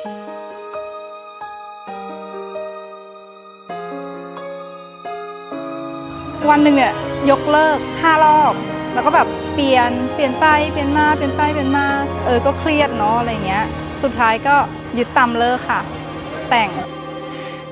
วันหนึ่งเนี่ยยกเลิกห้ารอบ แล้วก็แบบเปลี่ยนเปลี่ยนไปเปลี่ยนมาเปลี่ยนไปเปลี่ยนมาเออก็เครียดเนาะอะไรเงี้ย สุดท้ายก็ยึดตามเลิกค่ะ แต่ง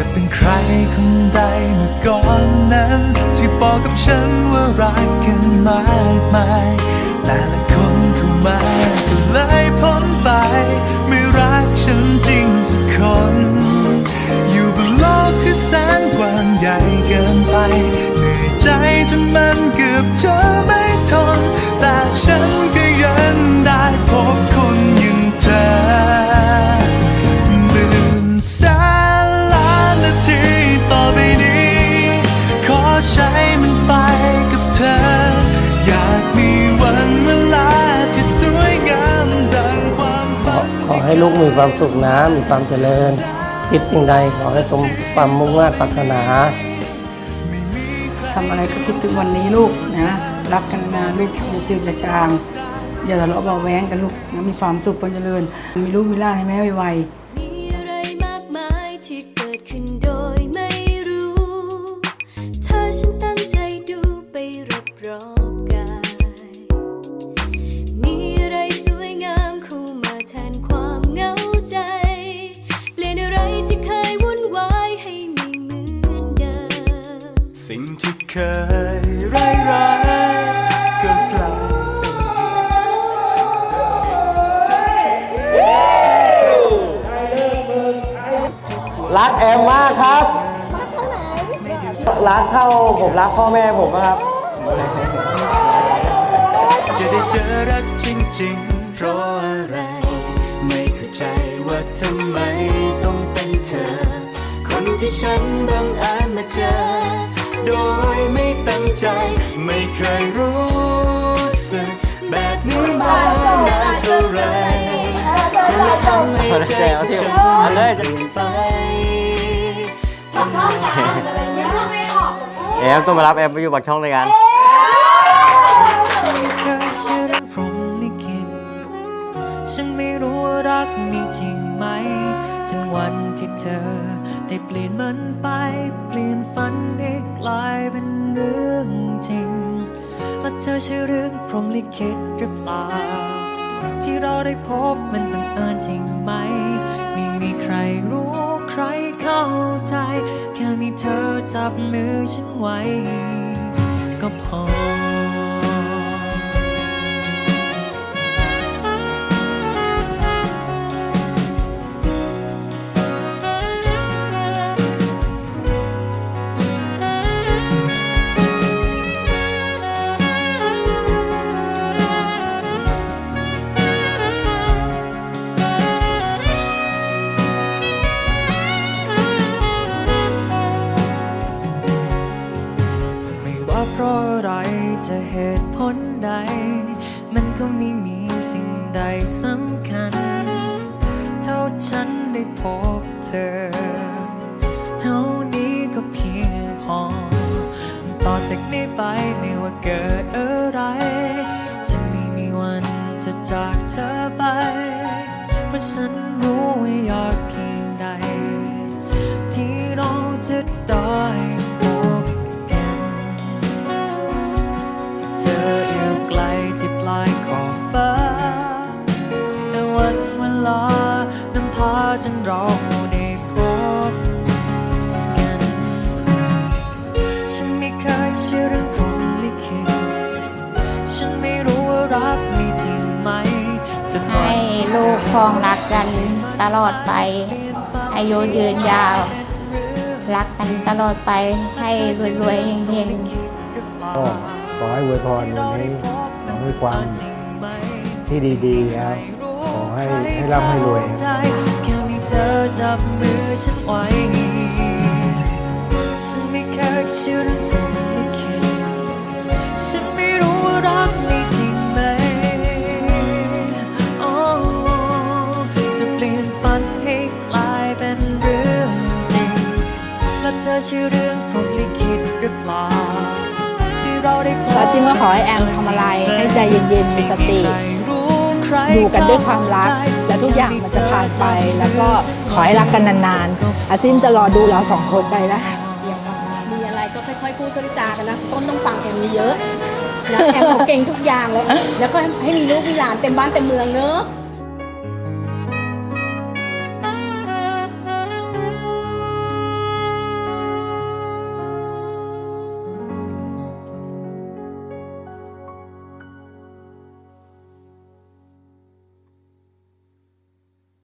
จะเป็นใครคนใดเมื่อก่อนนั้น ที่บอกกับฉันว่ารักกันมากมายแต่ละคนเข้ามาก็เลยพ้นไป ไม่รักฉันจริงสักคน อยู่บนโลกที่แสนกว้างใหญ่เกินไปเหนื่อยใจจนมันเกือบจะไม่ทน ให้ลูกมีความสุขนะ มีความเจริญ คิดสิ่งใดขอให้สมความมุ่งมั่นปรารถนาทำอะไรก็คิดถึงวันนี้ลูกนะรักกันนานลูกอย่าจืดอย่าจาง อย่าทะเลาะเบาะแว้งกันลูกนะมีความสุขความเจริญ มีลูกมีล่านให้แม่ไวๆ เคยร้ายร้ายๆก็กลายเป็นรักแอมมากครับ รักเท่าผมรักพ่อแม่ผมนะครับ จะได้เจอรักจริงๆ เพราะอะไร ไม่เข้าใจว่าทำไมต้องเป็นเธอ คนที่ฉันบังอาจมาเจอ โดยไม่ตั้งใจ ไม่เคยรู้สึกแบบนี้มานานเท่าไหรเธอทำให้ใจของฉันเปลี่ยนไปแอมต้องมารับแอมไปอยู่ปากช่องด้วยกัน จริงไหมจนวันที่เธอ ได้เปลี่ยนมันไป เปลี่ยนฝันให้กลายเป็นเรื่องจริงแล้วเธอเชื่อเรื่องพรหมลิขิตหรือเปล่า ที่เราได้พบมันบังเอิญจริงไหมไม่มีใครรู้ใครเข้าใจ แค่มีเธอจับมือฉันไว้ ไม่มีสิ่งใดสำคัญ เท่าฉันได้พบเธอ เท่านี้ก็เพียงพอ ต่อจากนี้ไปไม่ว่าเกิดอะไร จะไม่มีวันจะจากเธอไป เพราะฉันรู้ว่ายาก จนวันให้ลูกครองรักกันตลอดไป อายุยืนยาว รักกันตลอดไปให้รวยๆเฮงๆก็ขอให้อวยพรวันนี้ขอให้ความที่ดีๆครับขอให้ให้ร่ำให้รวย แค่มีเธอจับมือฉันไว้ แล้วเธอเชื่อเรื่องพรหมลิขิตหรือเปล่าที่เราได้พบแล้วซิมก็ขอให้แอมทำอะไรให้ใจเย็นๆมีสติ อยู่กันด้วยความรัก และทุกอย่างมันจะผ่านไป แล้วก็ขอให้รักกันนานๆอาซิมจะรอดูเราสองคนไปนะมีอะไรก็ค่อยๆพูดค่อยๆจากันนะต้นต้องฟังแอมเยอะๆนะแอมเขาเก่งทุกอย่างเลยแล้วก็ให้มีลูกมีหลานเต็มบ้านเต็มเมืองเนอะ